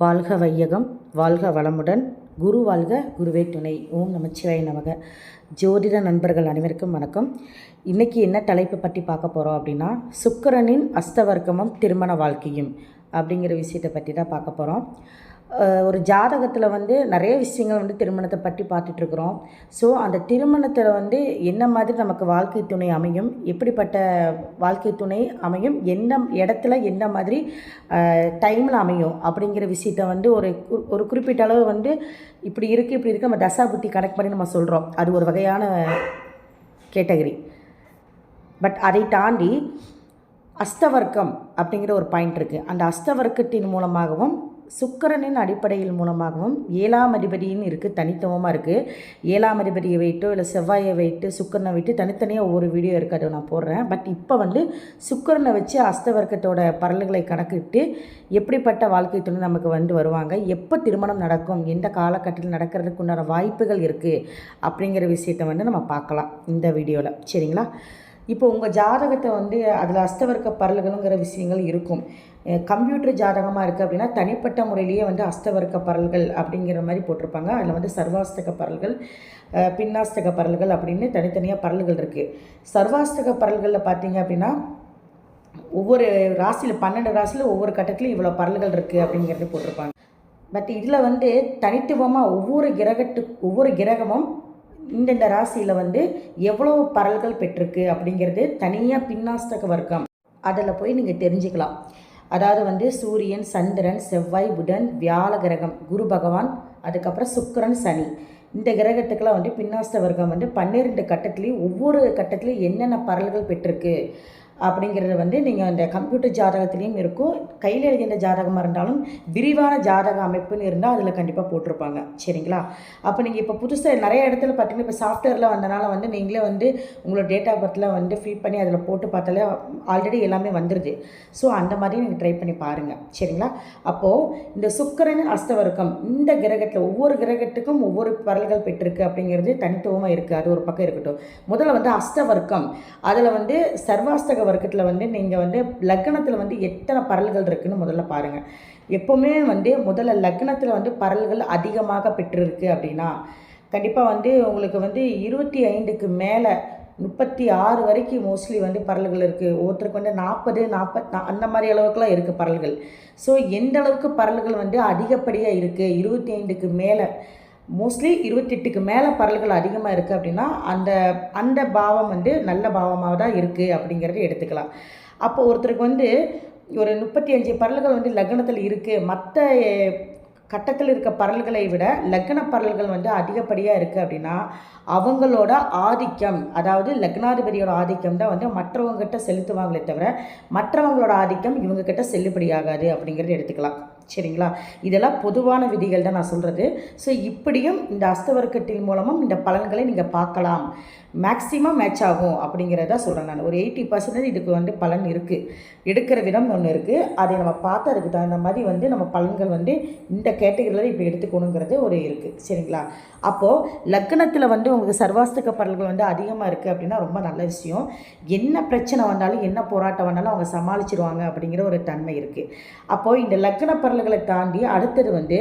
வாழ்க வையகம் வாழ்க வளமுடன். குரு வாழ்க குருவே துணை. ஓம் நமச்சிவாய நமக. ஜோதிட நண்பர்கள் அனைவருக்கும் வணக்கம். இன்றைக்கி என்ன தலைப்பு பற்றி பார்க்க போகிறோம் அப்படின்னா சுக்கிரனின் அஸ்தவர்க்கமும் திருமண வாழ்க்கையும் அப்படிங்கிற விஷயத்தை பற்றி தான் பார்க்க போகிறோம் ஒரு ஜாதகத்தில் வந்து நிறைய விஷயங்கள் வந்து திருமணத்தை பற்றி பார்த்துட்ருக்குறோம். ஸோ அந்த திருமணத்தில் வந்து என்ன மாதிரி நமக்கு வாழ்க்கை துணை அமையும்? எப்படிப்பட்ட வாழ்க்கை துணை அமையும்? என்ன இடத்துல என்ன மாதிரி டைமில் அமையும்? அப்படிங்கிற விஷயத்த வந்து ஒரு கு- ஒரு குறிப்பிட்ட அளவு வந்து இப்படி இருக்குது இப்படி இருக்குது நம்ம தசா புத்தி கனெக்ட் பண்ணி நம்ம சொல்கிறோம் அது ஒரு வகையான கேட்டகரி பட் அதை தாண்டி அஸ்தவர்க்கம் அப்படிங்கிற ஒரு பாயிண்ட் இருக்குது அந்த அஸ்தவர்க்கத்தின் மூலமாகவும் சுக்கரனின் அடிப்படையில் மூலமாகவும் ஏழாம் அதிபதியின் இருக்குது தனித்துவமாக இருக்குது ஏழாம் அதிபதியை வைட்டோ இல்லை செவ்வாயை வைட்டு சுக்கரனை வைட்டு தனித்தனியாக ஒவ்வொரு வீடியோ இருக்காது நான் போடுறேன். பட் இப்போ வந்து சுக்கரனை வச்சு அஸ்தவர்க்கத்தோட பரல்களை கணக்கிட்டு எப்படிப்பட்ட வாழ்க்கை துணை நமக்கு வந்து வருவாங்க? எப்போ திருமணம் நடக்கும்? எந்த காலகட்டத்தில் நடக்கிறதுக்கு உண்டான வாய்ப்புகள் இருக்குது அப்படிங்கிற விஷயத்தை வந்து நம்ம பார்க்கலாம் இந்த வீடியோவில் சரிங்களா? இப்போ உங்கள் ஜாதகத்தை வந்து அதில் அஸ்தவர்க்க பரல்களுங்கிற விஷயங்கள் இருக்கும். கம்ப்யூட்டர் ஜாதகமாக இருக்குது அப்படின்னா தனிப்பட்ட முறையிலேயே வந்து அஸ்தவர்க்க பரல்கள் அப்படிங்கிற மாதிரி போட்டிருப்பாங்க. அதில் வந்து சர்வாஸ்தக பரல்கள் பின்னாஸ்தக பரல்கள் அப்படின்னு தனித்தனியாக பரல்கள் இருக்குது சர்வாஸ்தக பரல்களில் பார்த்தீங்க அப்படின்னா ஒவ்வொரு ராசியில் பன்னெண்டு ராசியில் ஒவ்வொரு கட்டத்துலையும் இவ்வளோ பரல்கள் இருக்குது அப்படிங்கிறது போட்டிருப்பாங்க. பட் இதில் வந்து தனித்துவமாக ஒவ்வொரு கிரகத்து ஒவ்வொரு கிரகமும் இந்தந்த ராசியில் வந்து எவ்வளோ பரல்கள் பெற்றிருக்கு அப்படிங்கிறது தனியாக பின்னாஸ்தக வர்க்கம். அதில் போய் நீங்கள் தெரிஞ்சுக்கலாம். அதாவது வந்து சூரியன் சந்திரன் செவ்வாய் புதன் வியாழ கிரகம் குரு பகவான் அதுக்கப்புறம் சுக்கரன் சனி. இந்த கிரகத்துக்கெல்லாம் வந்து பின்னாஸ்த வர்க்கம் வந்து பன்னிரெண்டு கட்டத்துலேயும் ஒவ்வொரு கட்டத்துலேயும் என்னென்ன பரல்கள் பெற்றிருக்கு? அப்படிங்கிறது வந்து நீங்கள் அந்த கம்ப்யூட்டர் ஜாதகத்துலேயும் இருக்கும். கையில் எழுதின ஜாதகமாக இருந்தாலும் விரிவான ஜாதக அமைப்புன்னு இருந்தால் அதில் கண்டிப்பாக போட்டிருப்பாங்க. சரிங்களா? அப்போ நீங்கள் இப்போ புதுசாக நிறைய இடத்துல பார்த்தீங்கன்னா இப்போ சாஃப்ட்வேரில் வந்தனால வந்து நீங்களே வந்து உங்களோட டேட் ஆஃப் பர்த்தில் வந்து ஃபில் பண்ணி அதில் போட்டு பார்த்தாலே ஆல்ரெடி எல்லாமே வந்துடுது ஸோ அந்த மாதிரி நீங்கள் ட்ரை பண்ணி பாருங்கள் சரிங்களா? அப்போது இந்த சுக்கரன் அஸ்தவர்க்கம் இந்த கிரகத்தில் ஒவ்வொரு கிரகத்துக்கும் ஒவ்வொரு பரல்கள் பெற்றிருக்கு அப்படிங்கிறது தனித்துவமாக இருக்குது அது ஒரு பக்கம் இருக்கட்டும். முதல்ல வந்து அஸ்தவர்க்கம் அதில் வந்து சர்வாஸ்தக வர்க்கத்தில் வந்து நீங்கள் வந்து லக்னத்தில் வந்து எத்தனை பரல்கள் இருக்குதுன்னு முதல்ல பாருங்கள் எப்போவுமே வந்து முதல்ல லக்னத்தில் வந்து பரல்கள் அதிகமாக பெற்றிருக்கு அப்படின்னா கண்டிப்பாக வந்து உங்களுக்கு வந்து இருபத்தி ஐந்துக்கு மேலே முப்பத்தி ஆறு வரைக்கும் மோஸ்ட்லி வந்து பரல்கள் இருக்குது ஒருத்தருக்கு வந்து நாற்பது நாற்பத் அந்த மாதிரி அளவுக்குலாம் இருக்குது பரல்கள். ஸோ எந்த அளவுக்கு பரல்கள் வந்து அதிகப்படியாக இருக்குது இருபத்தி ஐந்துக்கு மேலே மோஸ்ட்லி இருபத்தெட்டுக்கு மேலே பரல்கள் அதிகமாக இருக்குது அப்படின்னா அந்த அந்த பாவம் வந்து நல்ல பாவமாக தான் இருக்குது அப்படிங்கிறத எடுத்துக்கலாம். அப்போ ஒருத்தருக்கு வந்து ஒரு முப்பத்தி அஞ்சு பரல்கள் வந்து லக்னத்தில் இருக்குது மற்ற கட்டத்தில் இருக்க பரல்களை விட லக்ன பரல்கள் வந்து அதிகப்படியாக இருக்குது அப்படின்னா அவங்களோட ஆதிக்கம் அதாவது லக்னாதிபதியோட ஆதிக்கம் தான் வந்து மற்றவங்ககிட்ட செலுத்துவாங்களே தவிர மற்றவங்களோட ஆதிக்கம் இவங்கக்கிட்ட செல்லுபடியாகாது அப்படிங்கிறத எடுத்துக்கலாம். சரிங்களா? இதெல்லாம் பொதுவான விதிகள் தான் நான் சொல்கிறது ஸோ இப்படியும் இந்த அஸ்தவர்க்கத்தின் மூலமும் இந்த பலன்களை நீங்கள் பார்க்கலாம். மேக்ஸிமம் மேட்ச் ஆகும் அப்படிங்கிறத சொல்கிறேன் நான். ஒரு எயிட்டி பர்சன்டேஜ் இதுக்கு வந்து பலன் இருக்குது எடுக்கிற விதம் ஒன்று இருக்குது அதை நம்ம பார்த்து அதுக்கு தகுந்த மாதிரி வந்து நம்ம பலன்கள் வந்து இந்த கேட்டகரியில் இப்படி எடுத்துக்கணுங்கிறது ஒரு இருக்குது சரிங்களா? அப்போது லக்னத்தில் வந்து உங்களுக்கு சர்வாஸ்தக பரல்கள் வந்து அதிகமாக இருக்குது அப்படின்னா ரொம்ப நல்ல விஷயம். என்ன பிரச்சனை வந்தாலும் என்ன போராட்டம் வந்தாலும் அவங்க சமாளிச்சிருவாங்க அப்படிங்கிற ஒரு தன்மை இருக்குது அப்போது இந்த லக்ன பரல்களை தாண்டி அடுத்தது வந்து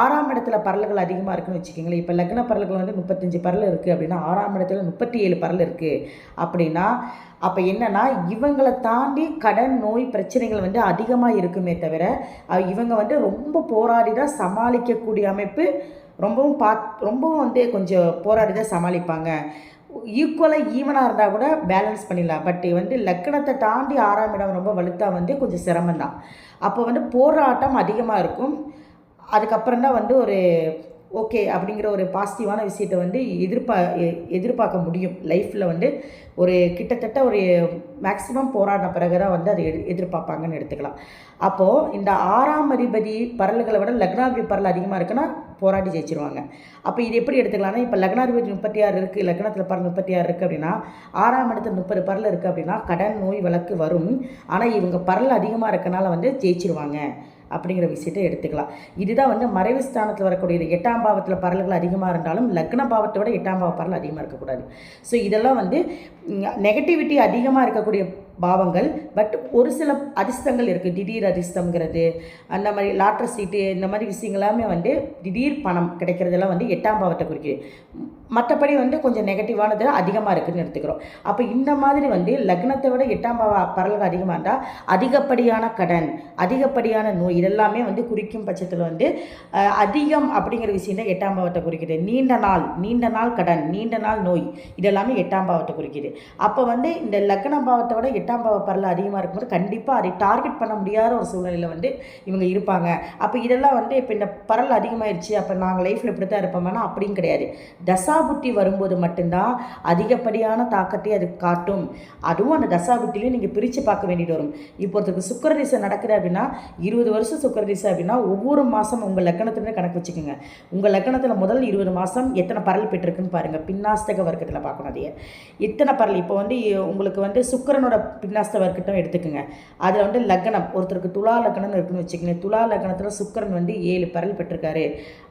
ஆறாம் இடத்துல பரல்கள் அதிகமாக இருக்குன்னு வச்சுக்கோங்களேன். இப்போ லக்ன பரல்கள் வந்து முப்பத்தஞ்சு பரல் இருக்குது அப்படின்னா ஆறாம் இடத்துல முப்பத்தி ஏழு பரல் இருக்குது அப்படின்னா அப்போ என்னென்னா இவங்களை தாண்டி கடன் நோய் பிரச்சனைகள் வந்து அதிகமாக இருக்குமே தவிர இவங்க வந்து ரொம்ப போராடி தான் சமாளிக்கக்கூடிய அமைப்பு ரொம்பவும் பாத் ரொம்பவும் வந்து கொஞ்சம் போராடி தான் சமாளிப்பாங்க. ஈக்குவலாக ஈவனாக இருந்தால் கூட பேலன்ஸ் பண்ணிடலாம். பட் வந்து லக்கணத்தை தாண்டி ஆறாம் இடம் ரொம்ப வலுத்தா வந்து கொஞ்சம் சிரமம் தான். அப்போ வந்து போராட்டம் அதிகமாக இருக்கும். அதுக்கப்புறம் தான் வந்து ஒரு ஓகே அப்படிங்கிற ஒரு பாசிட்டிவான விஷயத்தை வந்து எதிர்பா எ- எதிர்பார்க்க முடியும். லைஃப்பில் வந்து ஒரு கிட்டத்தட்ட ஒரு மேக்ஸிமம் போராடின பிறகு தான் வந்து அதை எதிர் எதிர்பார்ப்பாங்கன்னு எடுத்துக்கலாம். அப்போது இந்த ஆறாம் அதிபதி பரல்களை விட லக்னாதிபதி பரல் அதிகமாக இருக்குன்னா போராடி ஜெயிச்சிருவாங்க. அப்போ இது எப்படி எடுத்துக்கலாம்னா இப்போ லக்னாதிபதி முப்பத்தி ஆறு இருக்குது லக்னத்தில் பரல் முப்பத்தி ஆறு இருக்குது அப்படின்னா ஆறாம் இடத்துல முப்பது பரல் இருக்குது அப்படின்னா கடன் நோய் வழக்கு வரும். ஆனால் இவங்க பரல் அதிகமாக இருக்கனால வந்து ஜெயிச்சிருவாங்க அப்படிங்கிற விஷயத்தை எடுத்துக்கலாம். இதுதான் வந்து மறைவு ஸ்தானத்தில் வரக்கூடிய எட்டாம் பாவத்தில் பரல்கள் அதிகமாக இருந்தாலும் லக்ன பாவத்தை விட எட்டாம் பாவ பரல் அதிகமாக இருக்கக்கூடாது. ஸோ இதெல்லாம் வந்து நெகட்டிவிட்டி அதிகமாக இருக்கக்கூடிய பாவங்கள். பட் ஒரு சில அதிர்ஷ்டங்கள் இருக்குது திடீர் அதிர்ஷ்டங்கிறது அந்த மாதிரி லாட்ரு சீட்டு இந்த மாதிரி விஷயங்கள் எல்லாமே வந்து திடீர் பணம் கிடைக்கிறதெல்லாம் வந்து எட்டாம் பாவத்தை குறிக்குது. மற்றபடி வந்து கொஞ்சம் நெகட்டிவானது அதிகமாக இருக்குதுன்னு எடுத்துக்கிறோம். அப்போ இந்த மாதிரி வந்து லக்னத்தை விட எட்டாம் பாவ பரல்கள் அதிகமாக இருந்தால் அதிகப்படியான கடன் அதிகப்படியான நோய் இதெல்லாமே வந்து குறிக்கும் பட்சத்தில் வந்து அதிகம் அப்படிங்கிற விஷயம் தான் எட்டாம் பாவத்தை குறிக்குது. நீண்ட நாள் நீண்ட நாள் கடன் நீண்ட நாள் நோய் இதெல்லாமே எட்டாம் பாவத்தை குறிக்குது. அப்போ வந்து இந்த லக்ன பாவத்தை விட எட்டாம் பாவ பரல் அதிகமாக இருக்கும்போது கண்டிப்பாக அதை டார்கெட் பண்ண முடியாத ஒரு சூழ்நிலையில் வந்து இவங்க இருப்பாங்க. அப்போ இதெல்லாம் வந்து இப்போ இந்த பரல் அதிகமாயிருச்சு அப்போ நாங்கள் லைஃப்பில் இப்படி தான் இருப்போம்னா அப்படின்னு கிடையாது. தசா தசாபுத்தி வரும்போது மட்டும்தான் அதிகப்படியான தாக்கத்தை அது காட்டும். அதுவும் அந்த தசாபுத்திலையும் நீங்கள் பிரித்து பார்க்க வேண்டிட்டு வரும். இப்போ ஒருத்தருக்கு சுக்கரதிசை நடக்குது அப்படின்னா இருபது வருஷம் சுக்கரதிசை அப்படின்னா ஒவ்வொரு மாதம் உங்கள் லக்கணத்துலேருந்து கணக்கு வச்சுக்கோங்க. உங்கள் லக்கணத்தில் முதல் இருபது மாதம் எத்தனை பரல் பெற்றிருக்குன்னு பாருங்கள் பின்னாஸ்தக வர்க்கத்தில் பார்க்கணும் அதையே. எத்தனை பரல்? இப்போ வந்து உங்களுக்கு வந்து சுக்கரனோட பின்னாஸ்த வர்க்கட்டும் எடுத்துக்கோங்க. அதில் வந்து லக்னம் ஒருத்தருக்கு துலா லக்னம்னு இருக்குன்னு வச்சுக்கோங்க துலா லக்னத்தில் சுக்கரன் வந்து ஏழு பரல் பெற்றிருக்காரு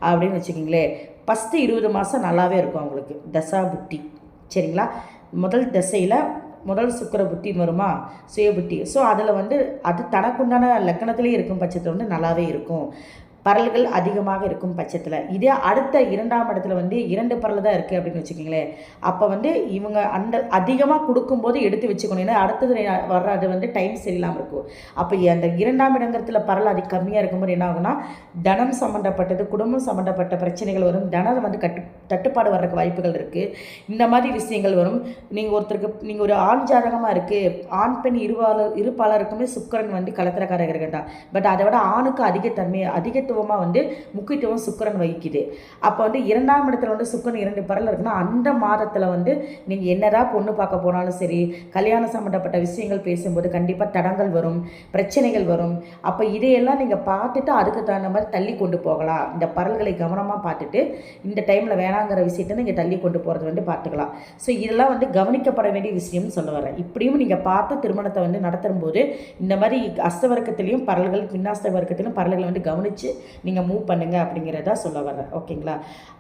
அப்படின்னு வச்சுக்கிங்களேன். ஃபஸ்ட்டு இருபது மாதம் நல்லாவே இருக்கும் அவங்களுக்கு. தசா புத்தி சரிங்களா? முதல் தசையில் முதல் சுக்கிர புத்தி வருமா? சுய புத்தி ஸோ அதில் வந்து அது தனக்குண்டான லக்கணத்திலே இருக்கும் பட்சத்தில் வந்து நல்லாவே இருக்கும். பரல்கள் அதிகமாக இருக்கும் பட்சத்தில். இதே அடுத்த இரண்டாம் இடத்துல வந்து இரண்டு பரல் தான் இருக்குது அப்படின்னு வச்சுக்கோங்களேன். அப்போ வந்து இவங்க அந்த அதிகமாக கொடுக்கும்போது எடுத்து வச்சுக்கணும். ஏன்னா அடுத்தது வர்றது வந்து டைம் சரியில்லாமல் இருக்கும். அப்போ அந்த இரண்டாம் இடங்கிறதுல பரல் அது கம்மியாக இருக்கும்போது என்ன ஆகும்னா தனம் சம்மந்தப்பட்டது குடும்பம் சம்மந்தப்பட்ட பிரச்சனைகள் வரும். தனம் வந்து கட்டு தட்டுப்பாடு வர்றதுக்கு வாய்ப்புகள் இருக்குது இந்த மாதிரி விஷயங்கள் வரும். நீங்கள் ஒருத்தருக்கு நீங்கள் ஒரு ஆண் ஜாதகமாக இருக்குது ஆண் பெண் இருபாளர் இருபாலருக்குமே சுக்கரன் வந்து கலத்திரக்கார தான் பட் அதை விட ஆணுக்கு அதிகத்தன்மை அதிகத்துவமாக வந்து முக்கியத்துவம் சுக்கரன் வகிக்குது. அப்போ வந்து இரண்டாம் இடத்துல வந்து சுக்கிரன் இரண்டு பரல் இருக்குன்னா அந்த மாதத்தில் வந்து நீங்கள் என்னதான் பொண்ணு பார்க்க போனாலும் சரி கல்யாணம் சம்மந்தப்பட்ட விஷயங்கள் பேசும்போது கண்டிப்பாக தடங்கள் வரும் பிரச்சனைகள் வரும். அப்போ இதையெல்லாம் நீங்கள் பார்த்துட்டு அதுக்கு தகுந்த மாதிரி தள்ளி கொண்டு போகலாம். இந்த பரல்களை கவனமாக பார்த்துட்டு இந்த டைமில் வேணாங்கிற விஷயத்தை நீங்கள் தள்ளி கொண்டு போகிறது வந்து பார்த்துக்கலாம். ஸோ இதெல்லாம் வந்து கவனிக்கப்பட வேண்டிய விஷயம்னு சொல்ல வரேன். இப்படியும் நீங்கள் பார்த்து திருமணத்தை வந்து நடத்தும் போது இந்த மாதிரி அஸ்தவர்க்கத்திலையும் பரல்கள் பின்னாஸ்த வர்க்கத்திலும் பரல்களை வந்து கவனித்து நீங்கள் மூவ் பண்ணுங்க அப்படிங்கிறதா சொல்ல வரேன். ஓகேங்களா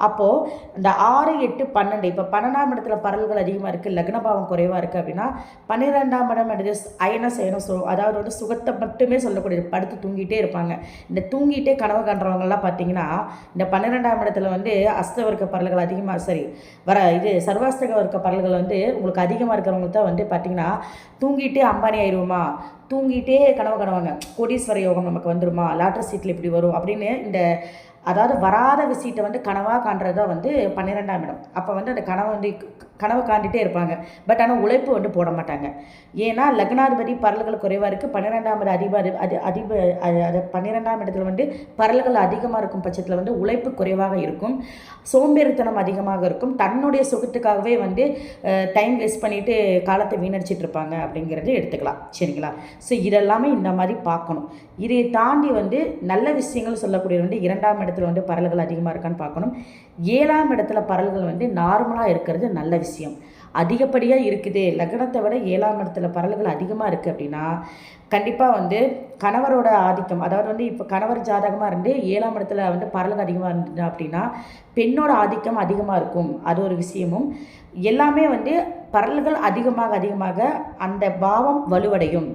அப்போது இந்த ஆறு எட்டு பன்னெண்டு இப்போ பன்னெண்டாம் இடத்துல பரல்கள் அதிகமாக இருக்குது லக்னபாவம் குறைவாக இருக்குது அப்படின்னா பன்னிரெண்டாம் இடம் எடுத்து அயன சயனம் சொல் அதாவது வந்து சுகத்தை மட்டுமே சொல்லக்கூடியது படுத்து தூங்கிட்டே இருப்பாங்க. இந்த தூங்கிட்டே கனவு காண்றவங்கலாம் பார்த்தீங்கன்னா இந்த பன்னிரெண்டாம் இடத்துல வந்து அஸ்தவர்க்க பரல்கள் அதிகமாக சரி வர இது சர்வாஸ்தக இருக்க பரல்கள் வந்து உங்களுக்கு அதிகமாக இருக்கிறவங்களுக்கு தான் வந்து பார்த்தீங்கன்னா தூங்கிட்டே அம்பானி ஆயிடுவோமா தூங்கிட்டே கனவு கனவாங்க கோடீஸ்வர யோகம் நமக்கு வந்துருமா? லாட்டர் சீட்டில் இப்படி வரும் அப்படின்னு இந்த அதாவது வராத விஷயத்தை வந்து கனவாக காண்றது தான் வந்து பன்னிரெண்டாம் இடம். அப்போ வந்து அந்த கனவை வந்து கனவை காண்டிகிட்டே இருப்பாங்க. பட் ஆனால் உழைப்பு வந்து போட மாட்டாங்க. ஏன்னா லக்னாதிபதி பரல்கள் குறைவாக இருக்குது பன்னிரெண்டாம் இடம் அதிபதி அது அதிப அது பன்னிரெண்டாம் இடத்துல வந்து பரல்கள் அதிகமாக இருக்கும் பட்சத்தில் வந்து உழைப்பு குறைவாக இருக்கும். சோம்பேறித்தனம் அதிகமாக இருக்கும். தன்னுடைய சுகத்துக்காகவே வந்து டைம் வேஸ்ட் பண்ணிட்டு காலத்தை வீணடிச்சிட்டு இருப்பாங்க அப்படிங்கிறது எடுத்துக்கலாம். சரிங்களா? ஸோ இதெல்லாமே இந்த மாதிரி பார்க்கணும். இதை தாண்டி வந்து நல்ல விஷயங்கள் சொல்லக்கூடியது வந்து இரண்டாம் இடத்துல வந்து பரல்கள் அதிகமாக இருக்கான்னு பார்க்கணும். ஏழாம் இடத்துல பரல்கள் வந்து நார்மலாக இருக்கிறது நல்ல விஷயம். அதிகப்படியாக இருக்குது. லக்னத்தை விட ஏழாம் இடத்துல பரல்கள் அதிகமாக இருக்குது அப்படின்னா கண்டிப்பாக வந்து கணவரோட ஆதிக்கம் அதாவது வந்து இப்போ கணவர் ஜாதகமாக இருந்து ஏழாம் இடத்துல வந்து பரல்கள் அதிகமாக இருந்தது அப்படின்னா பெண்ணோட ஆதிக்கம் அதிகமாக இருக்கும். அது ஒரு விஷயமும். எல்லாமே வந்து பரல்கள் அதிகமாக அதிகமாக அந்த பாவம் வலுவடையும்.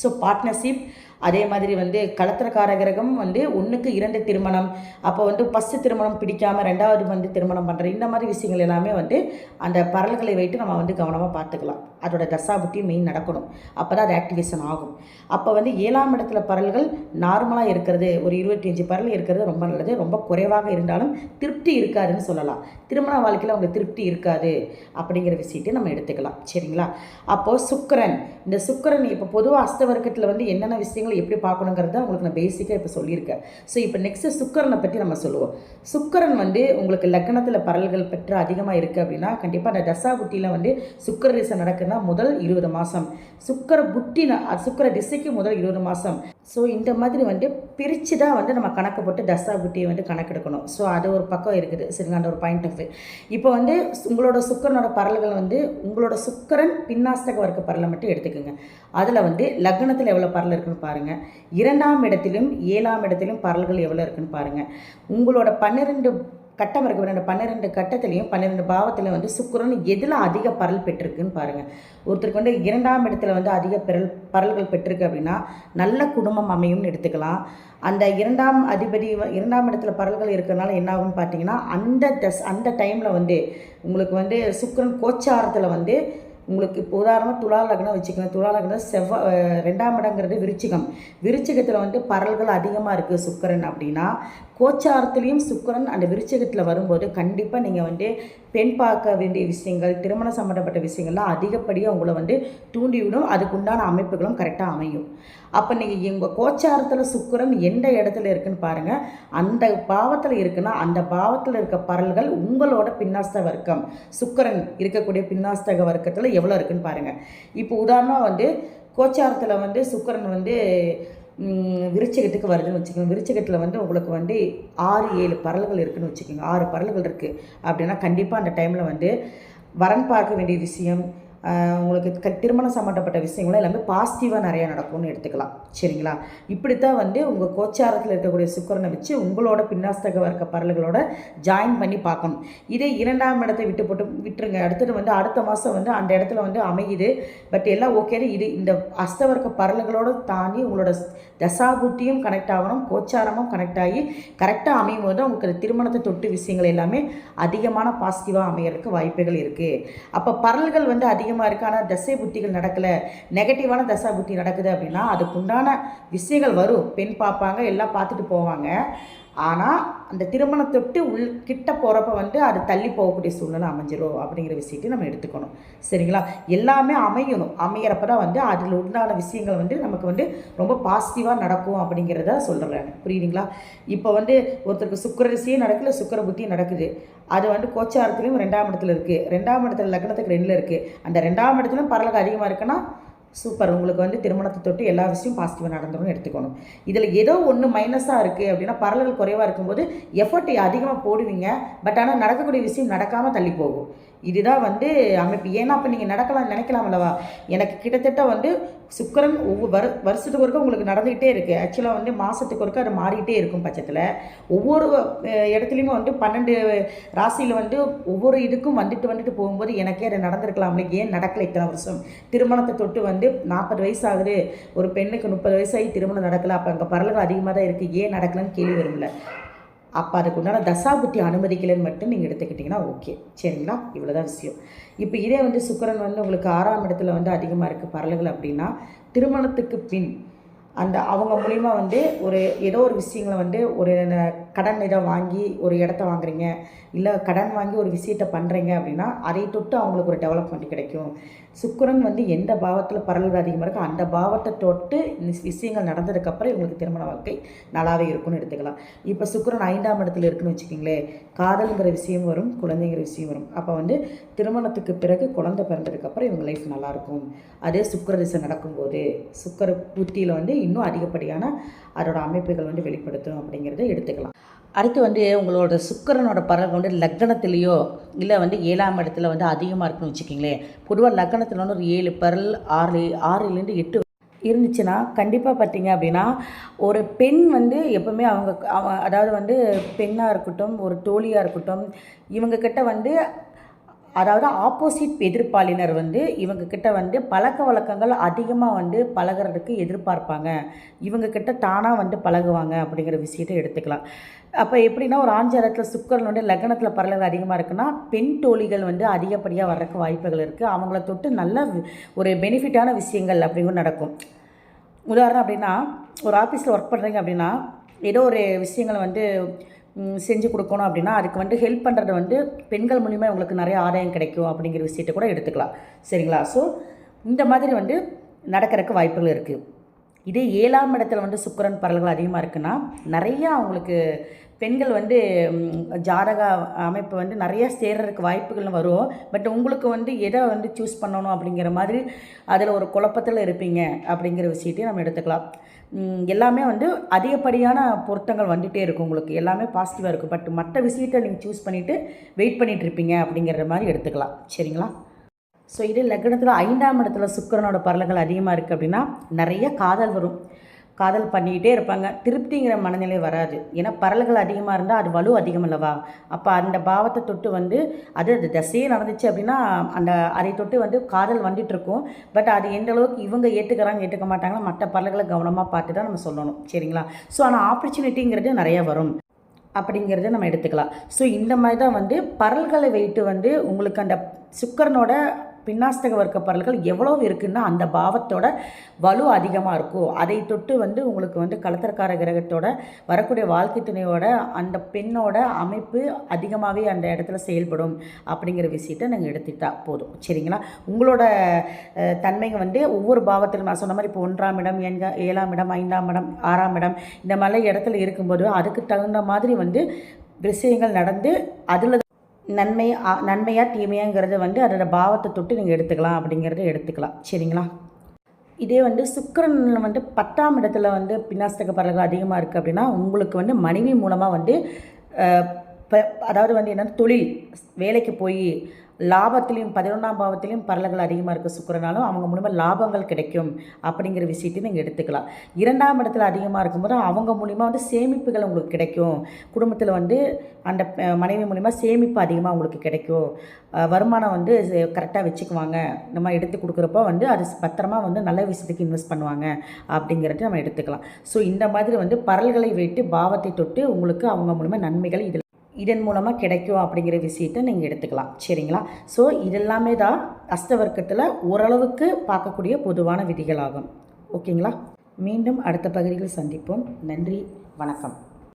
ஸோ பார்ட்னர்ஷிப் அதே மாதிரி வந்து கலத்திரக்கார கிரகம் வந்து ஒன்றுக்கு இரண்டு திருமணம் அப்போ வந்து ஃபஸ்ட்டு திருமணம் பிடிக்காமல் ரெண்டாவது வந்து திருமணம் பண்ணுற இந்த மாதிரி விஷயங்கள் எல்லாமே வந்து அந்த பரல்களை வைத்து நம்ம வந்து கவனமாக பார்த்துக்கலாம். அதோட தசாபுத்தி மெயின் நடக்கணும். அப்போ தான் அது ஆக்டிவேஷன் ஆகும். அப்போ வந்து ஏழாம் இடத்துல பரல்கள் நார்மலாக இருக்கிறது. ஒரு இருபத்தஞ்சி பரல் இருக்கிறது ரொம்ப நல்லது. ரொம்ப குறைவாக இருந்தாலும் திருப்தி இருக்காதுன்னு சொல்லலாம். திருமண வாழ்க்கையில் அவங்க திருப்தி இருக்காது அப்படிங்கிற விஷயத்தை நம்ம எடுத்துக்கலாம். சரிங்களா? அப்போது சுக்கரன். இந்த சுக்கரன் இப்போ பொதுவாக அஸ்தவர்க்கத்தில் வந்து என்னென்ன விஷயங்கள் எப்படி பார்க்கணுங்கிறத உங்களுக்கு நான் பேசிக்காக இப்போ சொல்லியிருக்கேன். ஸோ இப்போ நெக்ஸ்ட்டு சுக்கரனை பற்றி நம்ம சொல்லுவோம். சுக்கரன் வந்து உங்களுக்கு லக்னத்தில் பரல்கள் பெற்று அதிகமாக இருக்குது அப்படின்னா கண்டிப்பாக அந்த தசா புத்தியில் வந்து சுக்கர திசை நடக்குதுன்னா முதல் இருபது மாதம் சுக்கர புத்தி சுக்கர திசைக்கு முதல் இருபது மாதம் ஸோ இந்த மாதிரி வந்து பிரித்து தான் வந்து நம்ம கணக்கு போட்டு தசாபுட்டியை வந்து கணக்கெடுக்கணும். ஸோ அது ஒரு பக்கம் இருக்குது. சரிங்க அந்த ஒரு பாயிண்ட் ஆஃப் இப்போ வந்து உங்களோட சுக்கரனோட பரல்கள் வந்து உங்களோட சுக்கரன் பின்னாஸ்தக வர்க்க பரலை மட்டும் எடுத்துக்கோங்க. அதில் வந்து லக்னத்தில் எவ்வளோ பரல் இருக்குன்னு பாருங்கள் இரண்டாம் இடத்திலும் ஏழாம் இடத்திலும் பரல்கள் எவ்வளோ இருக்குன்னு பாருங்கள் உங்களோட பன்னிரெண்டு கட்டம் இருக்க பன்னெண்டு பன்னிரெண்டு கட்டத்துலேயும் பன்னிரெண்டு பாவத்தில் வந்து சுக்கரன் எதில் அதிக பரல் பெற்றிருக்குன்னு பாருங்கள் ஒருத்தருக்கு வந்து இரண்டாம் இடத்துல வந்து அதிக பெறல் பரல்கள் பெற்றிருக்கு அப்படின்னா நல்ல குடும்பம் அமையும்னு எடுத்துக்கலாம். அந்த இரண்டாம் அதிபதி இரண்டாம் இடத்துல பரல்கள் இருக்கிறனால என்ன ஆகும்னு பார்த்தீங்கன்னா அந்த தஸ் அந்த டைமில் வந்து உங்களுக்கு வந்து சுக்கரன் கோச்சாரத்தில் வந்து உங்களுக்கு இப்போ உதாரணமாக துலா லக்னம் வச்சுக்கணும் துலா லக்னம் செவ்வாய் ரெண்டாம் இடங்கிறது விருச்சிகம். விருச்சிகத்தில் வந்து பரல்கள் அதிகமாக இருக்குது சுக்கரன் அப்படின்னா கோச்சாரத்துலேயும் சுக்கரன் அந்த விருச்சகத்தில் வரும்போது கண்டிப்பாக நீங்கள் வந்து பெண் பார்க்க வேண்டிய விஷயங்கள் திருமணம் சம்மந்தப்பட்ட விஷயங்கள்லாம் அதிகப்படியாக உங்களை வந்து தூண்டிவிடும். அதுக்குண்டான அமைப்புகளும் கரெக்டாக அமையும். அப்போ நீங்கள் உங்கள் கோச்சாரத்தில் சுக்கிரன் எந்த இடத்துல இருக்குன்னு பாருங்கள் அந்த பாவத்தில் இருக்குன்னா அந்த பாவத்தில் இருக்க பரல்கள் உங்களோட பின்னாஸ்த வர்க்கம். சுக்கரன் இருக்கக்கூடிய பின்னாஸ்தக வர்க்கத்தில் எவ்வளோ இருக்குன்னு பாருங்கள் இப்போ உதாரணம் வந்து கோச்சாரத்தில் வந்து சுக்கரன் வந்து விருச்சிகத்துக்கு வருதுன்னு வச்சுக்கோங்க. விருச்சிகத்தில் வந்து உங்களுக்கு வந்து ஆறு ஏழு பரல்கள் இருக்குதுன்னு வச்சுக்கோங்க. ஆறு பரல்கள் இருக்குது அப்படின்னா கண்டிப்பாக அந்த டைமில் வந்து வரன் பார்க்க வேண்டிய விஷயம் உங்களுக்கு க திருமணம் சம்மந்தப்பட்ட விஷயங்களும் எல்லாமே பாசிட்டிவாக நிறையா நடக்கும்னு எடுத்துக்கலாம். சரிங்களா? இப்படித்தான் வந்து உங்கள் கோச்சாரத்தில் இருக்கக்கூடிய சுக்கரனை வச்சு உங்களோட பின்னாஸ்தக வர்க்க பரல்களோட ஜாயின் பண்ணி பார்க்கணும். இதே இரண்டாம் இடத்தை விட்டு போட்டு விட்டுருங்க. அடுத்தது வந்து அடுத்த மாதம் வந்து அந்த இடத்துல வந்து அமையுது. பட் எல்லாம் ஓகே இது இந்த அஸ்தவர்க்க பரல்களோட தாண்டி உங்களோட தசாபுத்தியும் கனெக்ட் ஆகணும். கோச்சாரமும் கனெக்ட் ஆகி கரெக்டாக அமையும் போது உங்களுக்கு திருமணத்தை தொட்டு விஷயங்கள் எல்லாமே அதிகமான பாசிட்டிவாக அமையறதுக்கு வாய்ப்புகள் இருக்குது அப்போ பரல்கள் வந்து அதிக அதிகமாக இருக்குது ஆனால் தசை புத்திகள் நடக்கலை. நெகட்டிவான தசா புத்தி நடக்குது அப்படின்னா அதுக்குண்டான விஷயங்கள் வரும். பெண் பார்ப்பாங்க எல்லாம் பார்த்துட்டு போவாங்க. ஆனால் அந்த திருமணத்தொட்டு உள் கிட்ட போகிறப்ப வந்து அது தள்ளி போகக்கூடிய சூழ்நிலை அமைஞ்சிரும் அப்படிங்கிற விஷயத்தையும் நம்ம எடுத்துக்கணும். சரிங்களா? எல்லாமே அமையணும். அமையிறப்ப தான் வந்து அதில் உண்டான விஷயங்கள் வந்து நமக்கு வந்து ரொம்ப பாசிட்டிவாக நடக்கும் அப்படிங்கிறத சொல்கிறேன் புரியுதுங்களா? இப்போ வந்து ஒருத்தருக்கு சுக்கரரிசியும் நடக்கல சுக்கர புத்தியும் நடக்குது. அது வந்து கோச்சாரத்துலேயும் ரெண்டாம் இடத்துல இருக்குது ரெண்டாம் இடத்துல லக்னத்துக்கு ரெண்டில் இருக்குது அந்த ரெண்டாம் இடத்துலையும் பரலுக்கு அதிகமாக இருக்குன்னா சூப்பர். உங்களுக்கு வந்து திருமணத்தை தொட்டு எல்லா விஷயம் பாசிட்டிவாக நடந்துடும் எடுத்துக்கணும். இதில் ஏதோ ஒன்று மைனஸாக இருக்குது அப்படின்னா பரல்கள் குறைவாக இருக்கும்போது எஃபர்ட் அதிகமாக போடுவீங்க. பட் ஆனால் நடக்கக்கூடிய விஷயம் நடக்காமல் தள்ளி போகும். இதுதான் வந்து அமைப்பு. ஏன்னா அப்போ நீங்கள் நடக்கலாம் நினைக்கலாம் அல்லவா? எனக்கு கிட்டத்தட்ட வந்து சுக்கிரன் ஒவ்வொரு வரு வருஷத்துக்கு ஒருக்க உங்களுக்கு நடந்துக்கிட்டே இருக்குது ஆக்சுவலாக வந்து மாதத்துக்கு ஒருக்க அது மாறிக்கிட்டே இருக்கும் பட்சத்தில். ஒவ்வொரு இடத்துலையுமே வந்து பன்னெண்டு ராசியில் வந்து ஒவ்வொரு இதுக்கும் வந்துட்டு வந்துட்டு போகும்போது எனக்கே அது நடந்திருக்கலாம்ல. ஏன் நடக்கலை இத்தனை வருஷம்? திருமணத்தை தொட்டு வந்து நாற்பது வயசு ஆகுது ஒரு பெண்ணுக்கு முப்பது வயசாகி திருமணம் நடக்கலை. அப்போ அங்கே பரலகம் அதிகமாக தான் இருக்குது ஏன் நடக்கலன்னு கேள்வி வரும்ல. அப்போ அதுக்கு உண்டான தசாபுத்தி அனுமதிக்கலைன்னு மட்டும் நீங்கள் எடுத்துக்கிட்டிங்கன்னா ஓகே சரிங்களா? இவ்வளோ தான் விஷயம். இப்போ இதே வந்து சுக்கரன் வந்து உங்களுக்கு ஆறாம் இடத்துல வந்து அதிகமாக இருக்குது பரலுகள் அப்படின்னா திருமணத்துக்கு பின் அந்த அவங்க மூலிமா வந்து ஒரு ஏதோ ஒரு விஷயங்களை வந்து ஒரு கடன் இதை வாங்கி ஒரு இடத்த வாங்குறீங்க இல்லை கடன் வாங்கி ஒரு விஷயத்தை பண்ணுறீங்க அப்படின்னா அதை தொட்டு அவங்களுக்கு ஒரு டெவலப்மெண்ட் கிடைக்கும். சுக்கரன் வந்து எந்த பாவத்தில் பரல்கள் அதிகமாக இருக்கோ அந்த பாவத்தை தொட்டு இந்த விஷயங்கள் நடந்ததுக்கப்புறம் இவங்களுக்கு திருமண வாழ்க்கை நல்லாவே இருக்கும்னு எடுத்துக்கலாம். இப்போ சுக்கரன் ஐந்தாம் இடத்துல இருக்குன்னு வச்சுக்கிங்களேன் காதலுங்கிற விஷயம் வரும் குழந்தைங்கிற விஷயம் வரும். அப்போ வந்து திருமணத்துக்கு பிறகு குழந்தை பிறந்ததுக்கப்புறம் இவங்க லைஃப் நல்லாயிருக்கும். அதே சுக்கர திசை நடக்கும்போது சுக்கிர புத்தியில் வந்து இன்னும் அதிகப்படியான அதோட அமைப்புகள் வந்து வெளிப்படுத்தும் அப்படிங்கிறத எடுத்துக்கலாம். அடுத்து வந்து உங்களோட சுக்கரனோட பறவை வந்து லக்னத்திலேயோ இல்லை வந்து ஏழாம் இடத்துல வந்து அதிகமாக இருக்குன்னு வச்சுக்கிங்களேன் பொதுவாக லக்னத்தில் வந்து ஒரு ஏழு பரல் ஆறு ஆறுலேருந்து எட்டு இருந்துச்சுன்னா கண்டிப்பாக பார்த்தீங்க அப்படின்னா ஒரு பெண் வந்து எப்போவுமே அவங்க அவ அதாவது வந்து பெண்ணாக இருக்கட்டும் ஒரு தோழியாக இருக்கட்டும் இவங்கக்கிட்ட வந்து அதாவது ஆப்போசிட் எதிர்ப்பாளினர் வந்து இவங்கக்கிட்ட வந்து பழக்க வழக்கங்கள் அதிகமாக வந்து பழகுறதுக்கு எதிர்பார்ப்பாங்க. இவங்கக்கிட்ட தானாக வந்து பழகுவாங்க அப்படிங்கிற விஷயத்தை எடுத்துக்கலாம். அப்போ எப்படின்னா ஒரு ஆஞ்சாரத்தில் சுக்கரன் வந்து லக்னத்தில் பரலகு அதிகமாக இருக்குன்னா பெண் தோழிகள் வந்து அதிகப்படியாக வர்றதுக்கு வாய்ப்புகள் இருக்குது அவங்கள தொட்டு நல்ல வி- ஒரு பெனிஃபிட்டான விஷயங்கள் அப்படிங்கும் நடக்கும். உதாரணம் அப்படின்னா ஒரு ஆஃபீஸில் ஒர்க் பண்ணுறீங்க அப்படின்னா ஏதோ ஒரு விஷயங்களை வந்து செஞ்சு கொடுக்கணும் அப்படின்னா அதுக்கு வந்து ஹெல்ப் பண்ணுறது வந்து பெண்கள் மூலிமா உங்களுக்கு நிறைய ஆதாயம் கிடைக்கும் அப்படிங்கிற விஷயத்தை கூட எடுத்துக்கலாம். சரிங்களா? ஸோ இந்த மாதிரி வந்து நடக்கிறதுக்கு வாய்ப்புகள் இருக்குது இதே ஏழாம் இடத்துல வந்து சுக்கரன் பரல்கள் அதிகமாக இருக்குன்னா நிறையா அவங்களுக்கு பெண்கள் வந்து ஜாதக அமைப்பு வந்து நிறைய சேர்றதுக்கு வாய்ப்புகள் வரும். பட் உங்களுக்கு வந்து எதை வந்து சூஸ் பண்ணணும் அப்படிங்கிற மாதிரி அதில் ஒரு குழப்பத்தில் இருப்பீங்க அப்படிங்கிற விஷயத்தையும் நம்ம எடுத்துக்கலாம். எல்லாமே வந்து அதிகப்படியான பொருத்தங்கள் வந்துகிட்டே இருக்கும் உங்களுக்கு. எல்லாமே பாசிட்டிவாக இருக்கும் பட் மற்ற விஷயத்தை நீங்கள் சூஸ் பண்ணிவிட்டு வெயிட் பண்ணிகிட்ருப்பீங்க அப்படிங்கிற மாதிரி எடுத்துக்கலாம். சரிங்களா? ஸோ இது லக்னத்தில் ஐந்தாம் இடத்துல சுக்கரனோட பரலங்கள் அதிகமாக இருக்குது அப்படின்னா நிறைய காதல் வரும். காதல் பண்ணிக்கிட்டே இருப்பாங்க. திருப்திங்கிற மனநிலை வராது. ஏன்னா பரல்கள் அதிகமாக இருந்தால் அது வலு அதிகம் அல்லவா? அப்போ அந்த பாவத்தை தொட்டு வந்து அது அது தசையே நடந்துச்சு அப்படின்னா அந்த அதை தொட்டு வந்து காதல் வந்துட்டுருக்கும் பட் அது எந்த அளவுக்கு இவங்க ஏற்றுக்கிறாங்க ஏற்றுக்க மாட்டாங்களோ மற்ற பரல்களை கவனமாக பார்த்து தான் நம்ம சொல்லணும். சரிங்களா? ஸோ ஆனால் ஆப்பர்ச்சுனிட்டிங்கிறது நிறையா வரும். அப்படிங்கிறத நம்ம எடுத்துக்கலாம். ஸோ இந்த மாதிரி தான் வந்து பரல்களை வைத்து வந்து உங்களுக்கு அந்த சுக்கரனோட பின்னாஸ்தக வர்க்க பரல்கள் எவ்வளோ இருக்குன்னா அந்த பாவத்தோட வலு அதிகமாக இருக்கும் அதை தொட்டு வந்து உங்களுக்கு வந்து கலத்தரக்கார கிரகத்தோட வரக்கூடிய வாழ்க்கை துணையோட அந்த பெண்ணோட அமைப்பு அதிகமாகவே அந்த இடத்துல செயல்படும் அப்படிங்கிற விஷயத்த நாங்கள் எடுத்துட்டா போதும். சரிங்களா? உங்களோட தன்மைங்க வந்து ஒவ்வொரு பாவத்திலும் நான் சொன்ன மாதிரி இப்போ ஒன்றாம் இடம் எங்க ஏழாம் இடம் ஐந்தாம் இடம் ஆறாம் இடம் இந்த மாதிரி இடத்துல இருக்கும்போது அதுக்கு தகுந்த மாதிரி வந்து விஷயங்கள் நடந்து அதில் நன்மை நன்மையாக நன்மையா தீமையாங்கிறத வந்து அதோட பாவத்தை தொட்டு நீங்கள் எடுத்துக்கலாம் அப்படிங்கிறத எடுத்துக்கலாம். சரிங்களா? இதே வந்து சுக்கிரன் வந்து பத்தாம் இடத்துல வந்து பின்னாஸ்தக பரல்கள் அதிகமாக இருக்குது அப்படின்னா உங்களுக்கு வந்து மனைவி மூலமாக வந்து அதாவது வந்து என்னன்னா தொழில் வேலைக்கு போய் லாபத்திலையும் பதினொன்றாம் பாவத்திலையும் பரல்கள் அதிகமாக இருக்க சுக்கரனாலும் அவங்க மூலிமா லாபங்கள் கிடைக்கும் அப்படிங்கிற விஷயத்தையும் நீங்கள் எடுத்துக்கலாம். இரண்டாம் இடத்துல அதிகமாக இருக்கும்போது அவங்க மூலிமா வந்து சேமிப்புகள் உங்களுக்கு கிடைக்கும். குடும்பத்தில் வந்து அந்த மனைவி மூலிமா சேமிப்பு அதிகமாக உங்களுக்கு கிடைக்கும். வருமானம் வந்து கரெக்டாக வச்சுக்குவாங்க. நம்ம எடுத்து கொடுக்குறப்போ வந்து அது பத்திரமா வந்து நல்ல விஷயத்துக்கு இன்வெஸ்ட் பண்ணுவாங்க அப்படிங்கிறத நம்ம எடுத்துக்கலாம். ஸோ இந்த மாதிரி வந்து பரல்களை வைத்து பாவத்தை தொட்டு உங்களுக்கு அவங்க மூலிமா நன்மைகள் இதில் இதன் மூலமாக கிடைக்கும் அப்படிங்கிற விஷயத்தை நீங்கள் எடுத்துக்கலாம். சரிங்களா? ஸோ இதெல்லாமே தான் அஸ்தவர்க்கத்தில் ஓரளவுக்கு பார்க்கக்கூடிய பொதுவான விதிகளாகும். ஓகேங்களா? மீண்டும் அடுத்த பகுதியில் சந்திப்போம். நன்றி. வணக்கம்.